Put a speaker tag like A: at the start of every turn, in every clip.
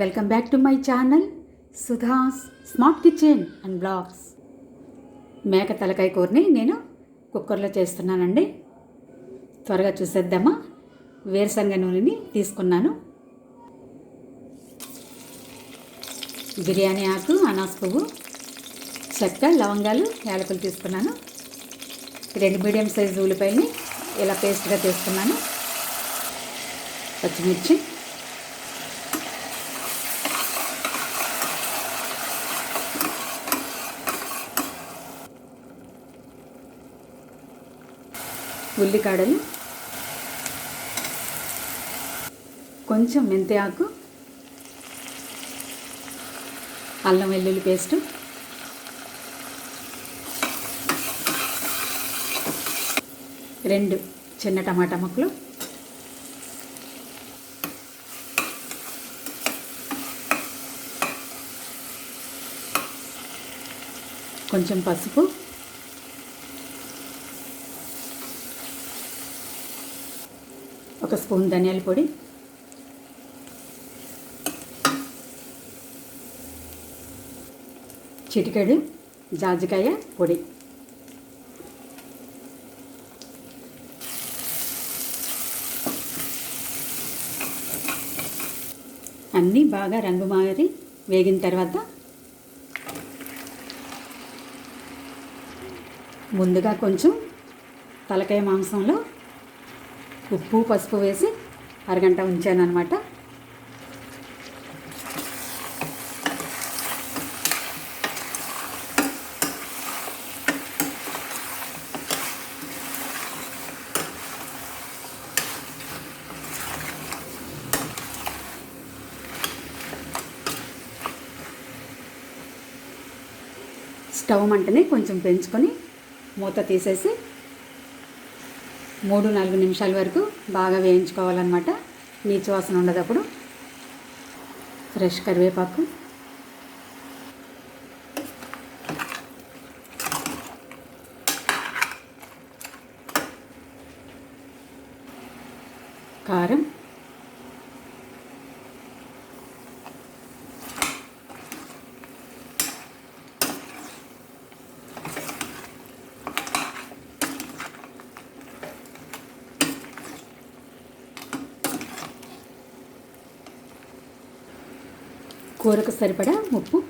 A: Welcome back to my channel Sudha's smart kitchen and blogs మేక తలకాయ కూరని నేను కుక్కర్లో చేస్తున్నానండి. త్వరగా చూసేద్దామా? వేరుశనగ నూనెని తీసుకున్నాను. బిర్యానీ ఆకు అనాస్ పువ్వు చెక్క లవంగాలు యాలకులు తీసుకున్నాను. రెండు మీడియం సైజు ఉల్లిపాయలని ఇలా పేస్ట్గా తీసుకున్నాను పచ్చిమిర్చి ఉల్లికాడలు. కొంచెం మెంతి ఆకు అల్లం వెల్లుల్లి పేస్టు. రెండు చిన్న టమాటా ముక్కలు. కొంచెం పసుపు. ఒక స్పూన్ ధనియాల పొడి. చిటికెడు జాజికాయ పొడి. అన్నీ బాగా రంగు మారి వేగిన తర్వాత ముందుగా కొంచెం తలకాయ మాంసంలో ఉప్పు పసుపు వేసి అరగంట ఉంచాను అనమాట స్టవ్ మంటని కొంచెం పెంచుకొని మూత తీసేసి మూడు నాలుగు నిమిషాల వరకు బాగా వేయించుకోవాలన్నమాట. నీచు వాసన ఉండదు అప్పుడు. ఫ్రెష్ కరివేపాకు. కారం. కూరకు సరిపడా ఉప్పు.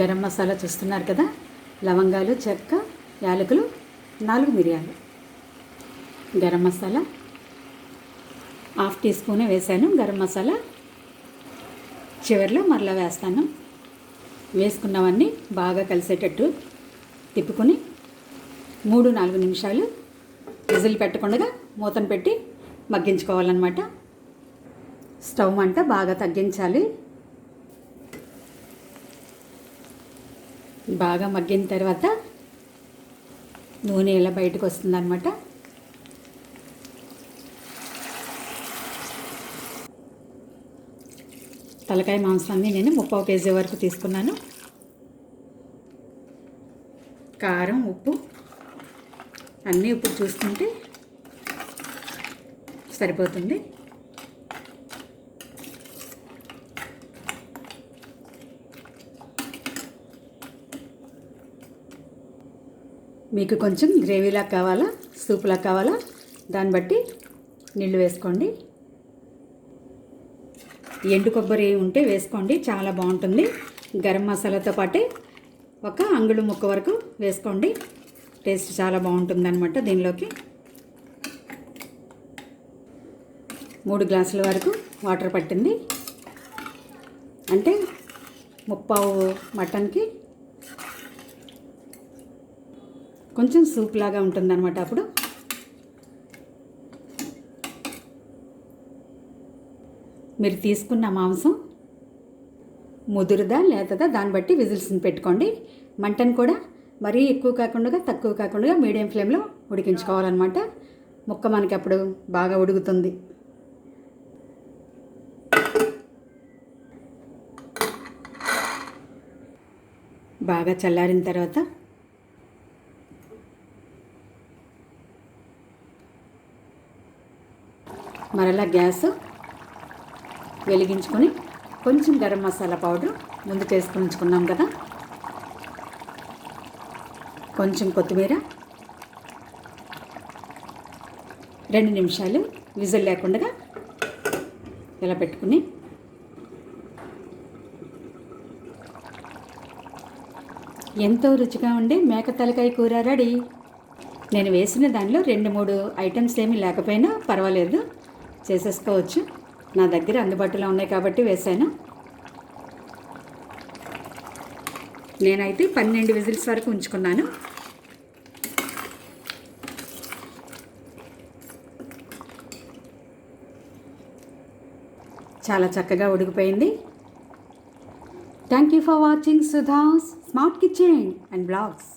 A: గరం మసాలా చూస్తున్నారు కదా? లవంగాలు చెక్క యాలకులు నాలుగు మిరియాలు. Garam masala. Half teaspoon వేసాను. గరం మసాలా చివరిలో మరలా వేస్తాను. వేసుకున్నవన్నీ బాగా కలిసేటట్టు తిప్పుకొని మూడు నాలుగు నిమిషాలు విజిల్ పెట్టకుండా మూతను పెట్టి మగ్గించుకోవాలన్నమాట. స్టవ్ మంట బాగా తగ్గించాలి. బాగా మగ్గిన తర్వాత నూనె ఇలా బయటకు వస్తుందన్నమాట తలకాయ మాంసాన్ని నేను ముప్పావు కేజీ వరకు తీసుకున్నాను. కారం ఉప్పు అన్నీ ఇప్పుడు చూసుకుంటే సరిపోతుంది. మీకు కొంచెం గ్రేవీలా కావాలా సూప్లా కావాలా దాన్ని బట్టి నీళ్ళు వేసుకోండి. ఎండు కొబ్బరి ఉంటే వేసుకోండి చాలా బాగుంటుంది. గరం మసాలాతో పాటే ఒక అంగుళం ముక్క వరకు వేసుకోండి టేస్ట్ చాలా బాగుంటుంది అనమాట దీనిలోకి. మూడు గ్లాసుల వరకు వాటర్ పట్టింది. అంటే ముప్పావు మటన్కి కొంచెం సూప్ లాగా ఉంటుందన్నమాట అప్పుడు. మీరు తీసుకున్న మాంసం ముదురుదా లేతదా? దాన్ని బట్టి విజిల్స్ని పెట్టుకోండి. మంటను కూడా మరీ ఎక్కువ కాకుండా తక్కువ కాకుండా మీడియం ఫ్లేమ్లో ఉడికించుకోవాలన్నమాట. ముక్క మనకి అప్పుడు బాగా ఉడుకుతుంది. బాగా చల్లారిన తర్వాత మరలా గ్యాస్ వెలిగించుకొని కొంచెం గరం మసాలా పౌడర్ ముందు చేసుకుని ఉంచుకున్నాం కదా. కొంచెం కొత్తిమీర రెండు నిమిషాలు విజిల్ లేకుండా ఇలా పెట్టుకుని ఎంతో రుచిగా ఉండే మేక తలకాయ కూర రెడీ. నేను వేసిన దానిలో రెండు మూడు ఐటమ్స్ ఏమీ లేకపోయినా పర్వాలేదు చేసేసుకోవచ్చు. నా దగ్గర అందుబాటులో ఉన్నాయి కాబట్టి వేశాను. నేనైతే పన్నెండు విజిల్స్ వరకు ఉంచుకున్నాను. చాలా చక్కగా ఉడికిపోయింది. Thank you for watching Sudha's smart kitchen and blogs